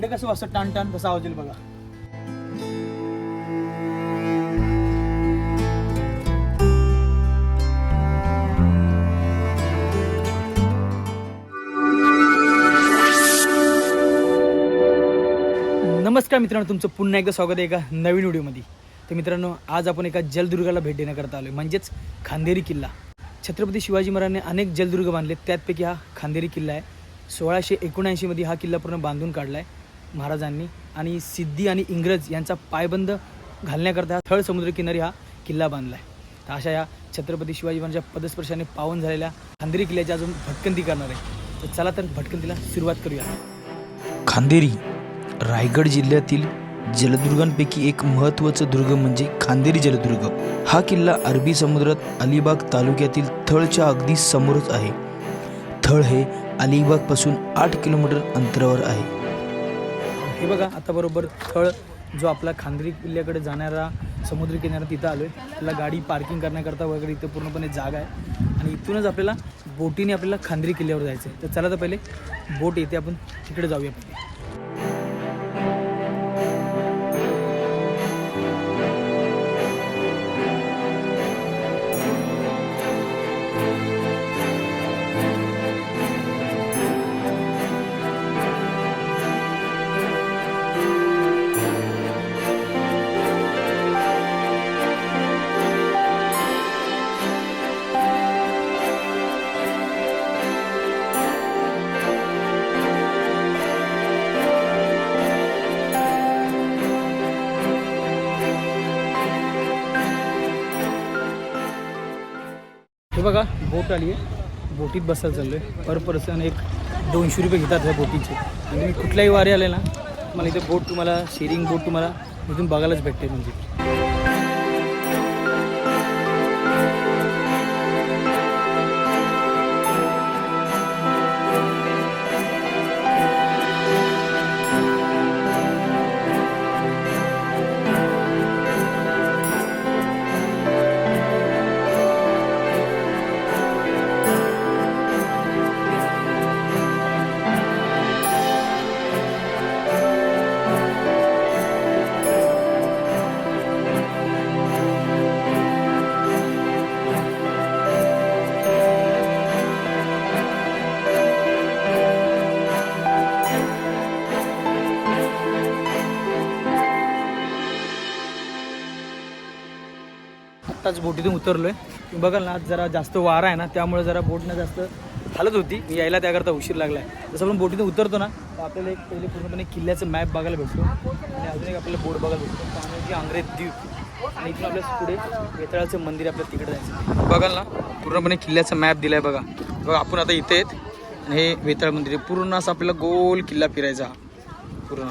भांडं कसं वाजतं टाण टाण तसं आवाज येईल बघा. नमस्कार मित्रांनो तुमचं पुन्हा एकदा स्वागत आहे एका नवीन व्हिडिओमध्ये. तर मित्रांनो आज आपण एका जलदुर्गाला भेट देण्याकरता आलो म्हणजेच खांदेरी किल्ला. छत्रपती शिवाजी महाराजांनी अनेक जलदुर्ग बांधले त्यापैकी हा खांदेरी किल्ला आहे. सोळाशे एकोणऐंशीमध्ये हा किल्ला पूर्ण बांधून काढला आहे महाराजांनी आणि सिद्धी आणि इंग्रज यांचा पायबंद घालण्याकरता थळ समुद्रकिनारी हा किल्ला बांधला आहे तर अशा या छत्रपती शिवाजी महाराजांच्या पदस्पर्शाने पावन झालेल्या खांदेरी किल्ल्याची अजून भटकंती करणार आहे. तर चला तर भटकंतीला सुरुवात करूया. खांदेरी रायगड जिल्ह्यातील जलदुर्गांपैकी एक महत्त्वाचं दुर्ग म्हणजे खांदेरी जलदुर्ग. हा किल्ला अरबी समुद्रात अलिबाग तालुक्यातील थळच्या अगदी समोरच आहे. थळ हे अलिबागपासून आठ किलोमीटर अंतरावर आहे. हे बघा आता बरोबर थळ जो आपला खांद्री किल्ल्याकडे जाणारा समुद्र किनारा तिथं आलो आहे त्याला गाडी पार्किंग करण्याकरता वगैरे इथं पूर्णपणे जागा आहे. आणि इथूनच आपल्याला बोटीने आपल्याला खांद्री किल्ल्यावर जायचं आहे तर चला तर पहिले बोट येते आपण तिकडे जाऊया. पहिले बोट आली आहे. बोटीत बसायला चाललो आहे पर पर्सन एक दोनशे रुपये घेतात ह्या बोटीचे. आणि मी कुठल्याही वारी आले ना मला इथे बोट तुम्हाला शेअरिंग बोट तुम्हाला इथून बघायलाच भेटते म्हणजे. आत्ताच बोटीतून उतरलो आहे बघाल ना आज जरा जास्त वारा आहे ना त्यामुळे जरा बोटनं जास्त हालत होती. मी यायला त्याकरता उशीर लागला आहे जसं आपण बोटीतून उतरतो ना तर आपल्याला एक पहिले पूर्णपणे किल्ल्याचं मॅप बघायला भेटतो. आणि अजून एक आपल्याला बोर्ड बघायला भेटतो. त्यामुळे आंग्रे द्वीप आणि इथून आपल्या पुढे वेताळाचं मंदिर आपल्या तिकडे जायचं. बघाल ना पूर्णपणे किल्ल्याचा मॅप दिला आहे बघा. बघा आपण आता इथे आहेत आणि हे वेताळ मंदिर आहे. पूर्ण असं आपल्याला गोल किल्ला फिरायचा. पूर्ण.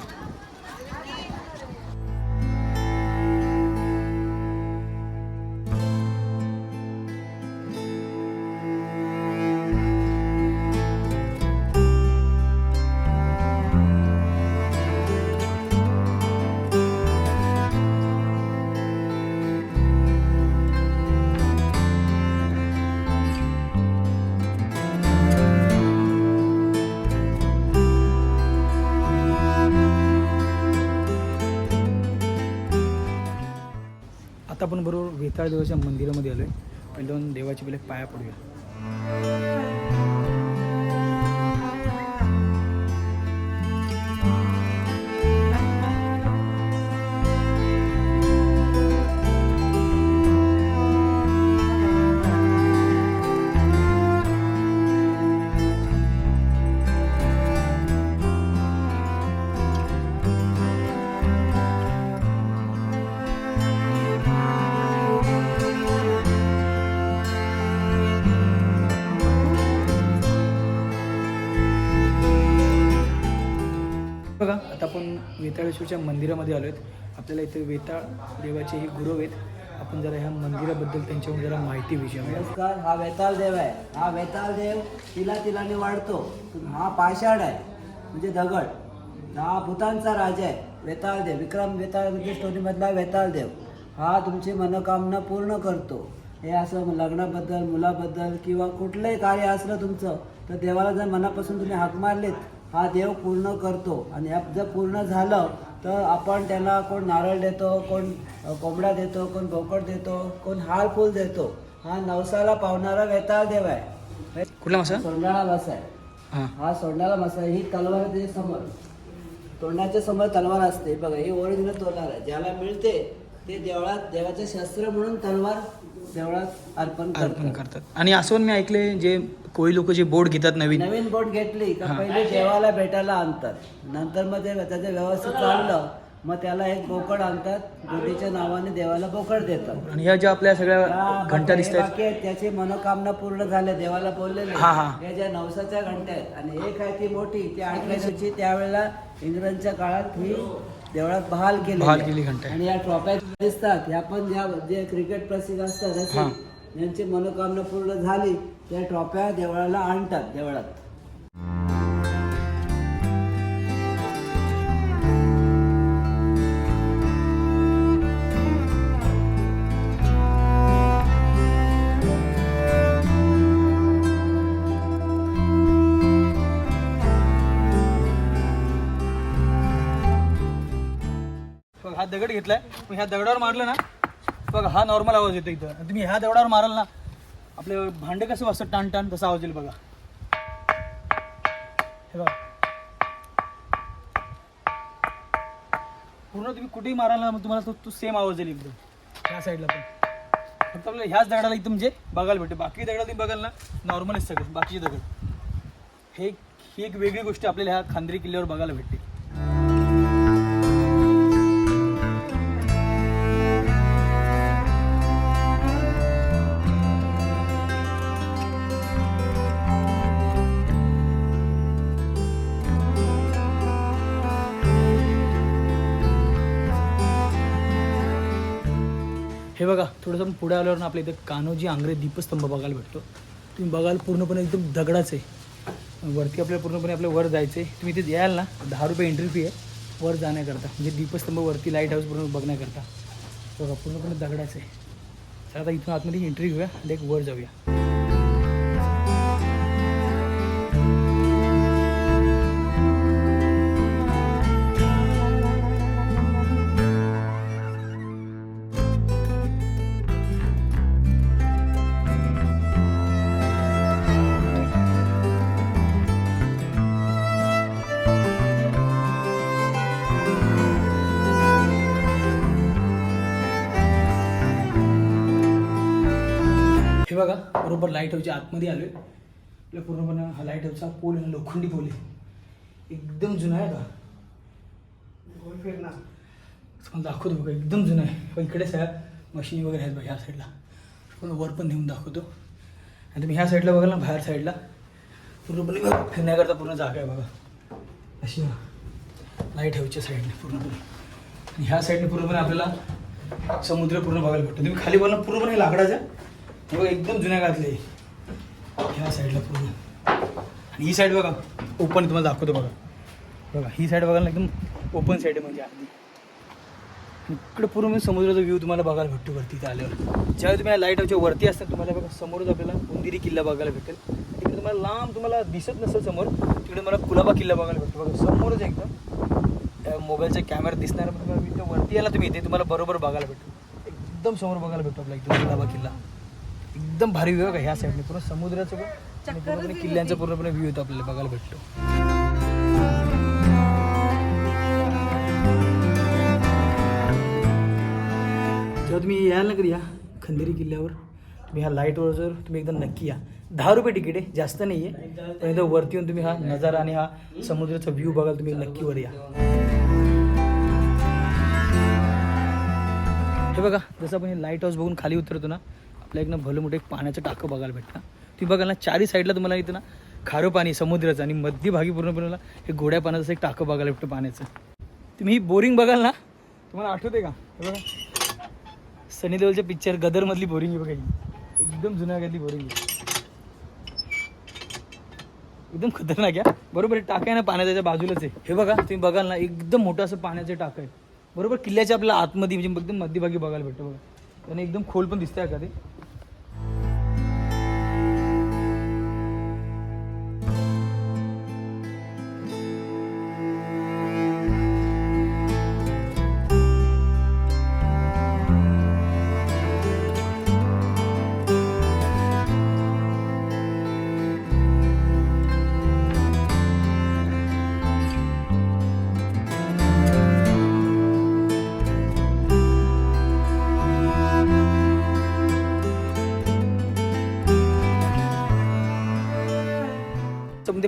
आपण बरोबर वेताळ देवाच्या मंदिरामध्ये आलोय. पहिले जाऊन देवाची पहिले पाया पडूया. बघा. आता आपण वेताळेश्वरच्या मंदिरामध्ये आलो आहेत आपल्याला इथे वेताळ देवाचे हे गुरु आहेत. आपण जरा ह्या मंदिराबद्दल त्यांच्याकडून जरा माहिती विचारूया नमस्कार हा वेताळ देव आहे. हा वेताळ देव तिला तिलाने वाढतो. हा पाषाण आहे. म्हणजे दगड. हा भूतांचा राजा आहे. वेताळ देव. विक्रम वेताळ म्हणजे स्टोरीमधला वेताळ देव. हा तुमची मनोकामना पूर्ण करतो. हे असं लग्नाबद्दल मुलाबद्दल किंवा कुठलंही कार्य असलं तुमचं तर देवाला जर मनापासून तुम्ही हाक मारलीत हा देव पूर्ण करतो. आणि जर पूर्ण झालं तर आपण त्याला कोण नारळ देतो कोण कोंबडा देतो कोण बोकड देतो कोण हार फूल देतो. हा नवसाला पावणारा वेताळ देव आहे. कुठला मासा? सोंडाळा मासा आहे. हां. सोंडाळा मासा आहे. ही तलवार आहे त्याच्यासमोर. तोंडाच्या समोर तलवार असते. बघा ही ओरिजिनल तलवार आहे. ज्याला मिळते ते देवळात देवाचे शस्त्र म्हणून तलवार देवळात अर्पण अर्पण करतात. आणि असं मी ऐकले जे कोळी लोक जे बोट घेतात नवीन नवीन बोट घेतली का. पहिले देवाला भेटायला आणतात नंतर मग ते त्याचं व्यवस्थित चाललं मग त्याला एक बोकड आणतात बोटीच्या नावाने देवाला बोकड देतात आणि ह्या ज्या आपल्या सगळ्या घंटा दिसत आहेत बाकी आहेत त्याची मनोकामना पूर्ण झाल्या देवाला बोललेले हा, हा. या ज्या नवसाच्या घंट्या आहेत आणि एक आहे ती मोठी ती आठव्याची त्यावेळेला इंग्रजांच्या काळात ही देवळात बहाल केली बहाल केली घंटा आहे. आणि या ट्रॉफ्या दिसतात ह्या पण ज्या जे क्रिकेट प्रसिद्ध असतात असे. यांची मनोकामना पूर्ण झाली त्या ट्रॉफ्या देवळाला आणतात देवळात. बघ हा दगड घेतलाय ह्या दगडावर मारलं ना बघा हा नॉर्मल आवाज येतो इथं. तुम्ही ह्या दगडावर माराल ना आपले भांडे कसं वाजतं टाण टाण तसं आवाज येईल बघा. हे बघा. पूर्ण तुम्ही कुठेही मारायला मग तुम्हाला तो तो सेम आवाज येईल एकदम. ह्या साईडला पण. फक्त आपल्याला ह्याच दगडाला एकदम म्हणजे बघायला भेटते. बाकी दगडाला तुम्ही बघाल ना नॉर्मलच सगळं. बाकीचे दगड. हे ही एक वेगळी गोष्ट आपल्याला ह्या खांद्री किल्ल्यावर बघायला भेटते. हे बघा थोडंसं पुढे आल्यावर ना आपल्या इथे कान्होजी आंग्रे दीपस्तंभ बघायला भेटतो. तुम्ही बघाल पूर्णपणे एकदम दगडाच. आहे वरती आपल्याला पूर्णपणे आपल्या वर जायचं. आहे तुम्ही इथे याल ना दहा रुपये एंट्री फी आहे. वर जाण्याकरता म्हणजे दीपस्तंभ वरती लाइट हाऊस पूर्ण बघण्याकरता. बघा पूर्णपणे दगडाच. आहे तर आता इथून आतमध्ये एंट्री घेऊया आणि एक वर जाऊया. बरोबर लाइट हाऊसच्या आतमध्ये आलोय. आपल्या पूर्णपणे हा लाइट हाऊसचा पोल आहे ना, लोखंडी पोल आहे. एकदम जुना आहे का तुम्हाला दाखवतो बघा एकदम जुना आहे. पण इकडे सगळ्या मशिनी वगैरे आहेत बघा ह्या साईडला पूर्ण वर पण नेऊन दाखवतो. आणि तुम्ही ह्या साईडला बघाल ना बाहेर साईडला पूर्णपणे फिरण्याकरता पूर्ण जागा आहे बघा. अशी लाइट हाऊसच्या साईडने पूर्णपणे. आणि ह्या साईडने पूर्णपणे आपल्याला समुद्र पूर्ण बघायला भेटतो. तुम्ही खाली बघा पूर्णपणे लाकडाच्या हे बघा एकदम जुन्या काळातले ह्या साईडला पूर्ण आणि ही साईड बघा ओपन तुम्हाला दाखवतो बघा. बघा ही साईड बघा ना एकदम ओपन साईड आहे म्हणजे अगदी. इकडं इकडे पूर्ण समुद्राचा व्ह्यू तुम्हाला बघायला भेटतो वरती इथे आल्यावर. ज्यावेळी तुम्ही लाईटच्या वरती असतात तुम्हाला बघा समोरच आपल्याला उंदिरी किल्ला बघायला भेटेल. तिकडे तुम्हाला लांब तुम्हाला दिसत नसेल समोर तिकडे मला कुलाबा किल्ला बघायला भेटतो. बघा समोरच एकदम. त्या मोबाईलच्या कॅमेरा दिसणार पण बघा, इथे वरती याला तुम्ही इथे तुम्हाला बरोबर बघायला भेटतो. एकदम समोर बघायला भेटतो आपला एकदम कुलाबा किल्ला. एकदम भारी व्ह्यू का ह्या साईडने पूर्ण समुद्राचं पण आणि पूर्णपणे किल्ल्यांचा पूर्णपणे व्ह्यू येतो आपल्याला बघायला भेटतो. जेव्हा तुम्ही याल ना कधी या खंदेरी किल्ल्यावर तुम्ही ह्या लाईटवर जर तुम्ही एकदम नक्की या. दहा रुपये तिकीट आहे जास्त नाही आहे पण एकदम वरती येऊन तुम्ही हा नजारा आणि हा समुद्राचा व्ह्यू बघाल तुम्ही नक्की वर या. हे बघा जसं आपण हे लाइट हाऊस बघून खाली उतरतो ना आपल्या एक भलं मोठं एक पाण्याचं टाकं बघायला भेटतं. तुम्ही बघाल ना चारी साईडला तुम्हाला इथं ना खारं पाणी समुद्राचं आणि मध्यभागी पूर्णपणे हे गोड्या पाण्याचं एक टाकं बघायला भेटतं पाण्याचं. तुम्ही ही बोरिंग बघाल ना तुम्हाला आठवते का? हे बघा. सनी देवलच्या पिक्चर गदरमधली बोरिंग आहे बघा ही. एकदम जुन्या काळातली बोरिंग आहे. एकदम खतरनाक आहे बरोबर हे टाकं आहे ना पाण्याच्या त्याच्या बाजूलाच आहे. हे बघा तुम्ही बघाल ना एकदम मोठं असं पाण्याचं टाकं आहे. बरोबर किल्ल्याच्या आपल्या आतमध्ये म्हणजे एकदम मध्यभागी बघायला भेटतं बघा. आणि एकदम खोल पण दिसतंय का ते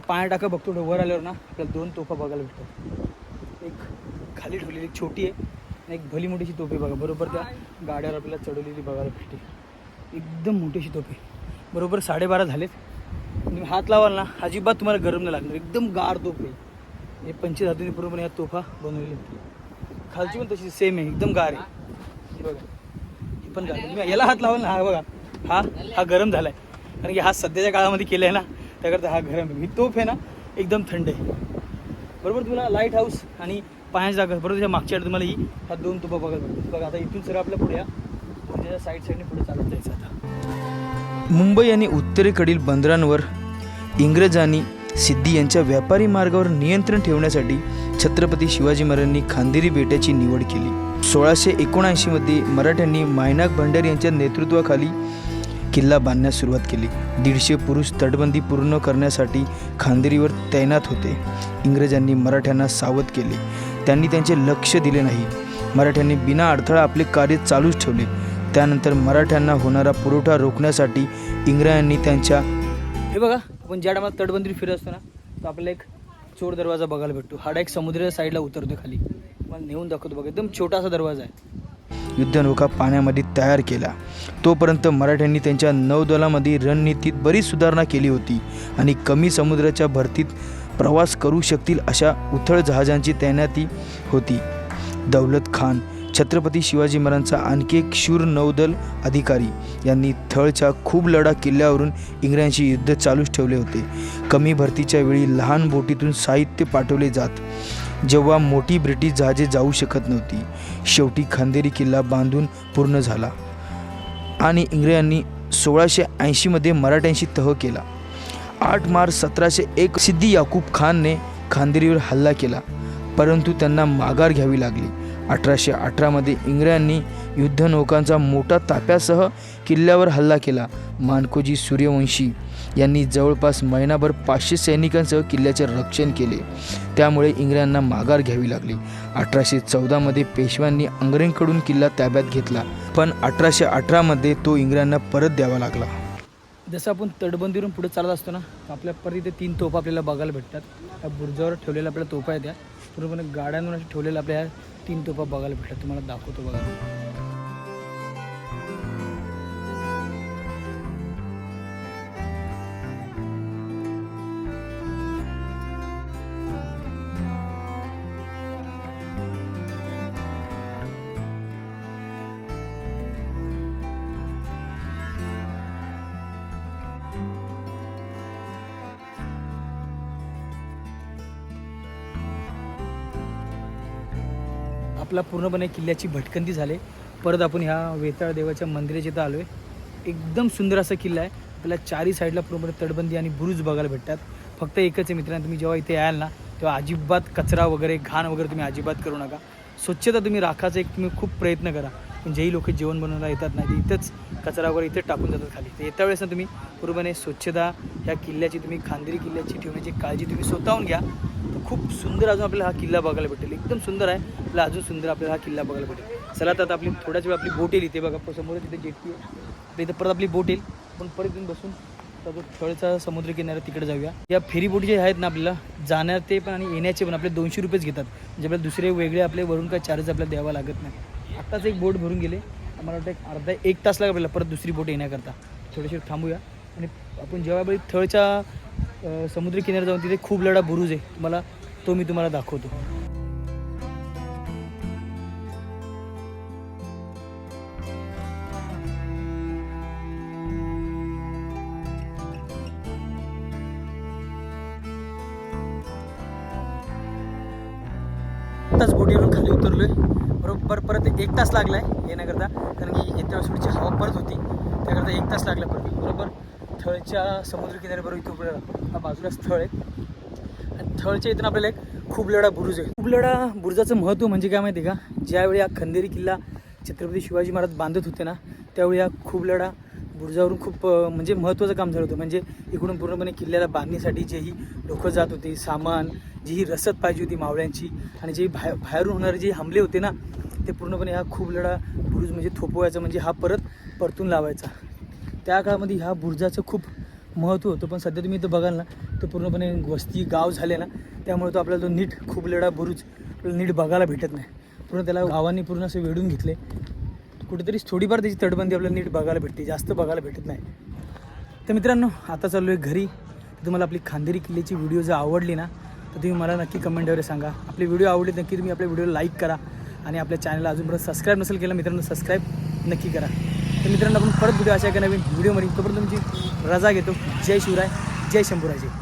पाण्या टाका बघतो वर आल्यावर ना आपल्याला दोन तोफा बघायला भेटतात. एक खाली ठेवलेली एक छोटी आहे आणि एक भली मोठीशी तोफी बघा. बरोबर त्या गाड्यावर आपल्याला चढवलेली बघायला भेटते. एकदम मोठीशी तोफी. बरोबर साडेबारा झालेत. तुम्ही हात लावाल ना अजिबात तुम्हाला गरम नाही लागणार. एकदम गार तोफ. आहे हे पंचधातूंनी पूर्णपणे या तोफा बनवलेली खालची पण तशी सेम आहे एकदम गार आहे. बघा. ही पण गार याला हात लावाल ना हा बघा. हा हा गरम झाला आहे कारण की हा सध्याच्या काळामध्ये केला आहे ना त्याकरता हा गरम आहे. ही तोफ आहे ना एकदम थंड आहे. बरोबर तुम्हाला लाइट हाऊस आणि पाण्याची जागा बरोबर त्या मागच्या side तुम्हाला ही ह्या दोन तुपा बघायला बघा. आता इथून सर आपल्या पुढे या पुढच्या साईड साईडने पुढे चालत जायचं आता. मुंबई आणि उत्तरेकडील बंदरांवर इंग्रजांनी सिद्धी यांच्या व्यापारी मार्गावर नियंत्रण ठेवण्यासाठी छत्रपती शिवाजी महाराजांनी खांदेरी बेटाची निवड केली. सोळाशे एकोणऐंशीमध्ये मराठ्यांनी मायनाक भंडारी यांच्या नेतृत्वाखाली किल्ला बांधण्यास सुरुवात केली. दीडशे पुरुष तटबंदी पूर्ण करण्यासाठी खांदेरीवर तैनात होते. इंग्रजांनी मराठ्यांना सावध केले. त्यांनी त्यांचे लक्ष दिले नाही. मराठ्यांनी बिना अडथळा आपले कार्य चालूच ठेवले. त्यानंतर मराठ्यांना होणारा पुरवठा रोखण्यासाठी इंग्रजांनी त्यांच्या हे बघा आपण ज्या टायमाला तटबंदी फिरत असतो ना तर आपल्याला एक चोर दरवाजा बघायला भेटतो. हा एक समुद्र साईडला उतरतो खाली. मला नेऊन दाखवतो बघा एकदम छोटासा दरवाजा आहे. युद्धनौका पाण्यामध्ये तयार केला. तोपर्यंत मराठ्यांनी त्यांच्या नौदलामध्ये रणनीतीत बरीच सुधारणा केली होती आणि कमी समुद्राच्या भरतीत प्रवास करू शकतील अशा उथळ जहाजांची तैनाती होती. दौलत खान छत्रपती शिवाजी महाराजांचा आणखी एक शूर नौदल अधिकारी यांनी थळच्या खूप लढा किल्ल्यावरून इंग्रजांशी युद्ध चालूच ठेवले होते. कमी भरतीच्या वेळी लहान बोटीतून साहित्य पाठवले जात. जेव्हा मोठी ब्रिटिश जहाजे जाऊ शकत नव्हती शेवटी खांदेरी किल्ला बांधून पूर्ण झाला आणि इंग्रजांनी सोळाशे ऐंशीमध्ये मराठ्यांशी तह केला. आठ मार्च सतराशे एक सिद्धी याकूब खानने खांदेरीवर हल्ला केला परंतु त्यांना माघार घ्यावी लागली. अठराशे अठरामध्ये इंग्रजांनी युद्धनौकांचा मोठा ताफ्यासह किल्ल्यावर हल्ला केला. मानकोजी सूर्यवंशी यांनी जवळपास महिनाभर पाचशे सैनिकांसह किल्ल्याचे रक्षण केले. त्यामुळे इंग्रजांना माघार घ्यावी लागली. अठराशे चौदामध्ये पेशव्यांनी अंग्रेंकडून किल्ला ताब्यात घेतला पण अठराशे अठरामध्ये तो इंग्रजांना परत द्यावा लागला. जसं आपण तटबंदीवरून पुढे चालत असतो ना आपल्या परत इथे तीन तोफा आपल्याला बघायला भेटतात. त्या बुर्जावर ठेवलेल्या आपल्या तोफा आहेत त्या पूर्णपणे गाड्यांवर ठेवलेल्या आपल्या तीन तोफा बघायला भेटतात. तुम्हाला दाखवतो बघा. आपला पूर्णपणे किल्ल्याची भटकंती झाली. परत आपण ह्या वेताळ देवाच्या मंदिराच्या इथं आलो आहे एकदम सुंदर असा किल्ला आहे. आपल्याला चारी साईडला पूर्णपणे तटबंदी आणि बुरुज बघायला भेटतात. फक्त एकच आहे मित्रांनो तुम्ही जेव्हा इथे याल ना तेव्हा अजिबात कचरा वगैरे घाण वगैरे तुम्ही अजिबात करू नका. स्वच्छता तुम्ही राखायचा एक तुम्ही खूप प्रयत्न करा. जेही लोक जेवण बनवायला येतात नाही ते इथंच कचरा वगैरे इथे टाकून जातात खाली. तर येत्या वेळेस ना तुम्ही पूर्णपणे स्वच्छता ह्या किल्ल्याची तुम्ही खांदेरी किल्ल्याची ठेवण्याची काळजी तुम्ही स्वतःहून घ्या. तर खूप सुंदर अजून आपल्याला हा किल्ला बघायला भेटेल. एकदम सुंदर आहे. आपल्याला अजून सुंदर आपल्याला हा किल्ला बघायला भेटेल. चला तर आता आपली थोड्याच वेळ आपली बोट येईल इथे बघा. समोर तिथे जेटी आहे. इथे परत आपली बोट येईल. पण परत येऊन बसून आता थळचा समुद्र किनारा तिकडे जाऊया. या फेरी बोटी जे आहेत ना आपल्याला जाण्याचे पण आणि येण्याचे पण आपले दोनशे रुपयेच घेतात. म्हणजे आपल्याला दुसरे वेगळे आपले वरून काय चार्ज आपल्याला द्यावा लागत नाही. आत्ताच एक बोट भरून गेले. आम्हाला वाटतं एक अर्धा एक तास लागला आपल्याला परत दुसरी बोट येण्याकरता. थोडेसे थांबूया. आणि आपण जेव्हा वेळी थळच्या अं, जाऊन तिथे खूप लढा बुरुज आहे. तुम्हाला तो मी तुम्हाला दाखवतो. आत्ताच बोटीवरून खाली उतरलोय. बरोबर परत एक तास लागला आहे येण्याकरता कारण की येत्या वेळेस हवा परत होती. त्याकरता एक तास लागला परत. बरोबर? थळच्या समुद्र किनाऱ्याबरोबर इथं पुढे हा बाजूला स्थळ आहे. आणि थळच्या इथून आपल्याला एक खुबलडा बुरुज आहे. खुबलडा बुरुजाचं महत्त्व म्हणजे काय माहिती आहे का? ज्यावेळी हा खंदेरी किल्ला छत्रपती शिवाजी महाराज बांधत होते ना त्यावेळी हा खुबलडा बुरुजावरून खूप म्हणजे महत्त्वाचं काम झालं होतं. म्हणजे इकडून पूर्णपणे किल्ल्याला बांधण्यासाठी जेही लोकं जात होते सामान जी ही रसद पाहिजे होती मावळ्यांची आणि जे बाहेर बाहेरून होणारे जे हमले होते ना ते पूर्णपणे हा खूप लढा बुरुज म्हणजे थोपवायचा म्हणजे हा परत परतून लावायचा. त्या काळामध्ये ह्या बुरुजाचं खूप महत्त्व होतं पण सध्या तुम्ही इथं बघाल ना तो पूर्णपणे वस्ती गाव झाले ना त्यामुळे तो आपल्याला तो नीट खूप लढा बुरुज आपल्याला नीट बघायला भेटत नाही. पूर्ण त्याला गावांनी पूर्ण असे वेढून घेतले. कुठेतरी थोडीफार त्याची तटबंदी आपल्याला नीट बघायला भेटते जास्त बघायला भेटत नाही. तर मित्रांनो आता चाललो आहे घरी तुम्हाला आपली खांदेरी किल्ल्याची व्हिडिओ जर आवडली ना तर तुम्ही मला नक्की कमेंटवर सांगा. आपली व्हिडिओ आवडली नक्की तुम्ही आपल्या व्हिडिओला लाईक करा आणि आपल्या चॅनलला अजूनपर्यंत सबस्क्राईब नसेल केलं मित्रांनो सबस्क्राईब नक्की करा. तर मित्रांनो आपण परत व्हिडिओ अशा एका नवीन व्हिडिओमध्ये तोपर्यंत तुमची रजा घेतो. जय शिवराय जय शंभूराजे.